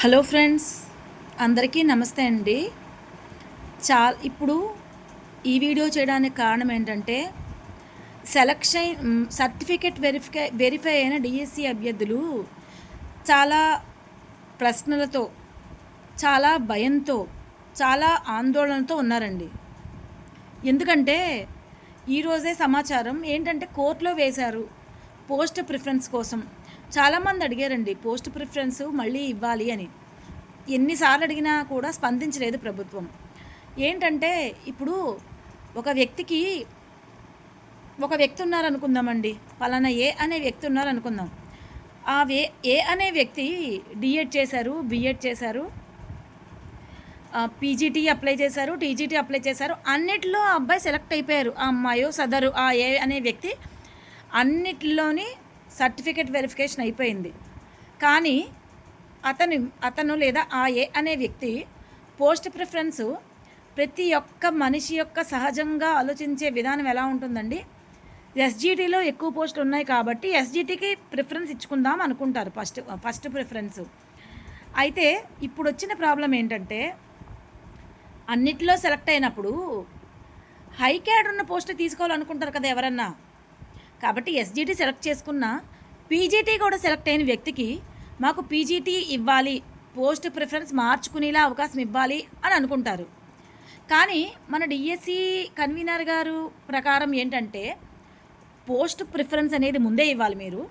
Hello friends అందరికీ నమస్తే అండి. చా ఇప్పుడు ఈ వీడియో చేయడానికి కారణం ఏంటంటే సెలక్షన్ సర్టిఫికెట్ వెరిఫై వెరిఫై అయిన డిఎస్సి అభ్యర్థులు చాలా ప్రశ్నలతో చాలా భయంతో చాలా ఆందోళనతో ఉన్నారండి. ఎందుకంటే ఈరోజే సమాచారం ఏంటంటే కోర్టులో వేశారు పోస్ట్ ప్రిఫరెన్స్ కోసం. చాలామంది అడిగారండి పోస్ట్ ప్రిఫరెన్స్ మళ్ళీ ఇవ్వాలి అని. ఎన్నిసార్లు అడిగినా కూడా స్పందించలేదు ప్రభుత్వం. ఏంటంటే ఇప్పుడు ఒక వ్యక్తికి ఒక వ్యక్తి ఉన్నారనుకుందామండి పలానా ఏ అనే వ్యక్తి ఉన్నారనుకుందాం. ఆ వే ఏ అనే వ్యక్తి డిఎడ్ చేశారు బిఎడ్ చేశారు పీజీటీ అప్లై చేశారు టీజీటీ అప్లై చేశారు అన్నిటిలో ఆ అబ్బాయి సెలెక్ట్ అయిపోయారు. ఆ అమ్మాయో సదరు ఆ ఏ అనే వ్యక్తి అన్నిటిలోని సర్టిఫికేట్ వెరిఫికేషన్ అయిపోయింది. కానీ అతను అతను లేదా ఆ ఏ అనే వ్యక్తి పోస్ట్ ప్రిఫరెన్స్ ప్రతి ఒక్క మనిషి యొక్క సహజంగా ఆలోచించే విధానం ఎలా ఉంటుందండి? ఎస్జీటీలో ఎక్కువ పోస్టులు ఉన్నాయి కాబట్టి ఎస్జీటీకి ప్రిఫరెన్స్ ఇచ్చుకుందాం అనుకుంటారు ఫస్ట్ ఫస్ట్ ప్రిఫరెన్స్. అయితే ఇప్పుడు వచ్చిన ప్రాబ్లం ఏంటంటే అన్నిటిలో సెలెక్ట్ అయినప్పుడు హై క్యాడర్ ఉన్న పోస్ట్ తీసుకోవాలనుకుంటారు కదా ఎవరన్నా? కాబట్టి ఎస్జిటి సెలెక్ట్ చేసుకున్న పీజీటీ కూడా సెలెక్ట్ అయిన వ్యక్తికి మాకు పీజీటీ ఇవ్వాలి పోస్ట్ ప్రిఫరెన్స్ మార్చుకునేలా అవకాశం ఇవ్వాలి అని అనుకుంటారు. కానీ మన డిఎస్సి కన్వీనర్ గారు ప్రకారం ఏంటంటే పోస్ట్ ప్రిఫరెన్స్ అనేది ముందే ఇవ్వాలి మీరు.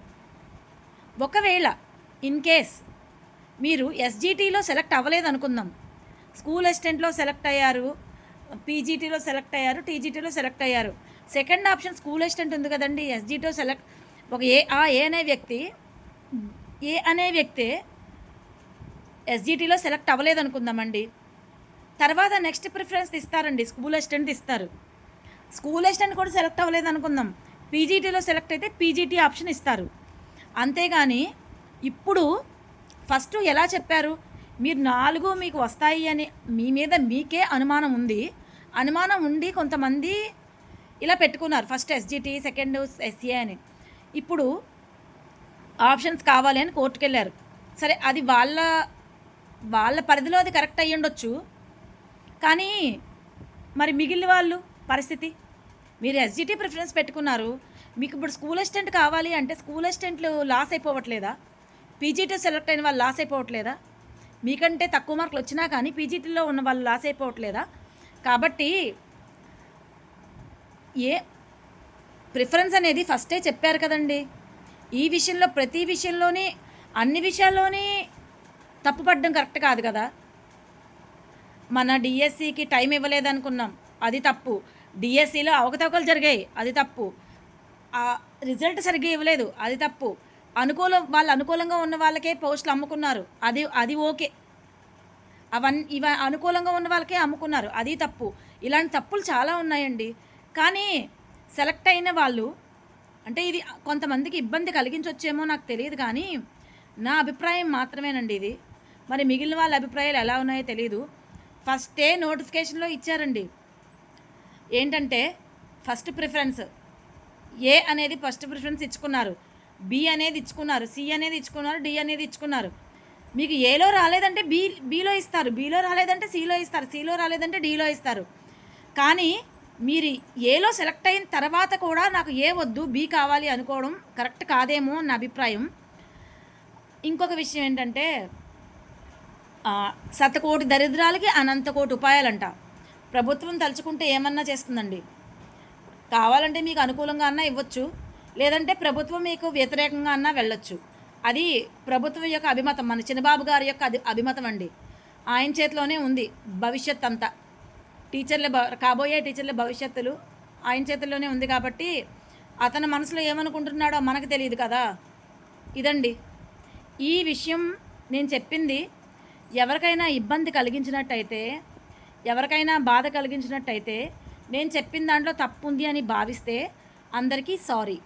ఒకవేళ ఇన్ కేస్ మీరు ఎస్జీటీలో సెలెక్ట్ అవ్వలేదు అనుకుందాం. స్కూల్ అసిస్టెంట్లో సెలెక్ట్ అయ్యారు పీజీటీలో సెలెక్ట్ అయ్యారు టీజీటీలో సెలెక్ట్ అయ్యారు. సెకండ్ ఆప్షన్ స్కూల్ అసిస్టెంట్ ఉంది కదండి ఎస్జీతో సెలెక్ట్. ఒక ఏ ఆ ఏ అనే వ్యక్తి ఏ అనే వ్యక్తి ఎస్జిటిలో సెలెక్ట్ అవ్వలేదు అనుకుందామండి. తర్వాత నెక్స్ట్ ప్రిఫరెన్స్ ఇస్తారండి స్కూల్ అసిస్టెంట్ ఇస్తారు. స్కూల్ అసిస్టెంట్ కూడా సెలెక్ట్ అవ్వలేదు అనుకుందాం. పీజీటీలో సెలెక్ట్ అయితే పీజీటీ ఆప్షన్ ఇస్తారు. అంతేగాని ఇప్పుడు ఫస్ట్ ఎలా చెప్పారు? మీరు నాలుగు మీకు వస్తాయి అని మీ మీద మీకే అనుమానం ఉంది. అనుమానం ఉండి కొంతమంది ఇలా పెట్టుకున్నారు. ఫస్ట్ ఎస్జిటి సెకండ్ ఎస్సీఏ అని. ఇప్పుడు ఆప్షన్స్ కావాలి అని కోర్టుకు వెళ్ళారు సరే అది వాళ్ళ వాళ్ళ పరిధిలో అది కరెక్ట్ అయ్యి ఉండొచ్చు. కానీ మరి మిగిలిన వాళ్ళు పరిస్థితి? మీరు ఎస్జిటి ప్రిఫరెన్స్ పెట్టుకున్నారు. మీకు ఇప్పుడు స్కూల్ అసిస్టెంట్ కావాలి అంటే స్కూల్ అసిస్టెంట్లు లాస్ అయిపోవట్లేదా? పీజీటీ సెలెక్ట్ అయిన వాళ్ళు లాస్ అయిపోవట్లేదా? మీకంటే తక్కువ మార్కులు వచ్చినా కానీ పీజీటీలో ఉన్న వాళ్ళు లాస్ అయిపోవట్లేదా? కాబట్టి ఏ ప్రిఫరెన్స్ అనేది ఫస్టే చెప్పారు కదండి. ఈ విషయంలో ప్రతి విషయంలోని అన్ని విషయాల్లోని తప్పుపడడం కరెక్ట్ కాదు కదా. మన డిఎస్సికి టైం ఇవ్వలేదనుకున్నాం. అది తప్పు. డిఎస్సిలో అవకతవకలు జరిగాయి. అది తప్పు. రిజల్ట్ సరిగ్గా ఇవ్వలేదు. అది తప్పు. అనుకూలం వాళ్ళు అనుకూలంగా ఉన్న వాళ్ళకే పోస్టులు అమ్ముకున్నారు. అది అది ఓకే. అవన్నీ ఇవ అనుకూలంగా ఉన్న వాళ్ళకే అమ్ముకున్నారు. అది తప్పు. ఇలాంటి తప్పులు చాలా ఉన్నాయండి. కానీ సెలెక్ట్ అయిన వాళ్ళు అంటే ఇది కొంతమందికి ఇబ్బంది కలిగించవచ్చేమో నాకు తెలియదు కానీ నా అభిప్రాయం మాత్రమేనండి ఇది. మరి మిగిలిన వాళ్ళ అభిప్రాయాలు ఎలా ఉన్నాయో తెలియదు ఫస్టే నోటిఫికేషన్లో ఇచ్చారండి. ఏంటంటే ఫస్ట్ ప్రిఫరెన్స్ ఏ అనేది ఫస్ట్ ప్రిఫరెన్స్ ఇచ్చుకున్నారు. బి అనేది ఇచ్చుకున్నారు. సి అనేది ఇచ్చుకున్నారు. డి అనేది ఇచ్చుకున్నారు. మీకు ఏలో రాలేదంటే బి బీలో ఇస్తారు. బీలో రాలేదంటే సిలో ఇస్తారు. సిలో రాలేదంటే డీలో ఇస్తారు. కానీ మీరు ఏలో సెలెక్ట్ అయిన తర్వాత కూడా నాకు ఏ వద్దు బి కావాలి అనుకోవడం కరెక్ట్ కాదేమో నా అభిప్రాయం. ఇంకొక విషయం ఏంటంటే శతకోటి దరిద్రాలకి అనంతకోటి ఉపాయాలంట. ప్రభుత్వం తలుచుకుంటే ఏమన్నా చేస్తుందండి? కావాలంటే మీకు అనుకూలంగా అన్నా ఇవ్వచ్చు లేదంటే ప్రభుత్వం మీకు వ్యతిరేకంగా అన్నా వెళ్ళొచ్చు. అది ప్రభుత్వం యొక్క అభిమతం మన చిన్నబాబు గారి యొక్క అది అభిమతం అండి. ఆయన చేతిలోనే ఉంది భవిష్యత్ అంతా. టీచర్ల కాబోయే టీచర్ల భవిష్యత్తులు ఆయన చేతుల్లోనే ఉంది కాబట్టి అతని మనసులో ఏమనుకుంటున్నాడో మనకు తెలియదు కదా. ఇదండి. ఈ విషయం నేను చెప్పింది ఎవరికైనా ఇబ్బంది కలిగించినట్టయితే ఎవరికైనా బాధ కలిగించినట్టయితే నేను చెప్పిన దాంట్లో తప్పు ఉంది అని భావిస్తే అందరికీ సారీ.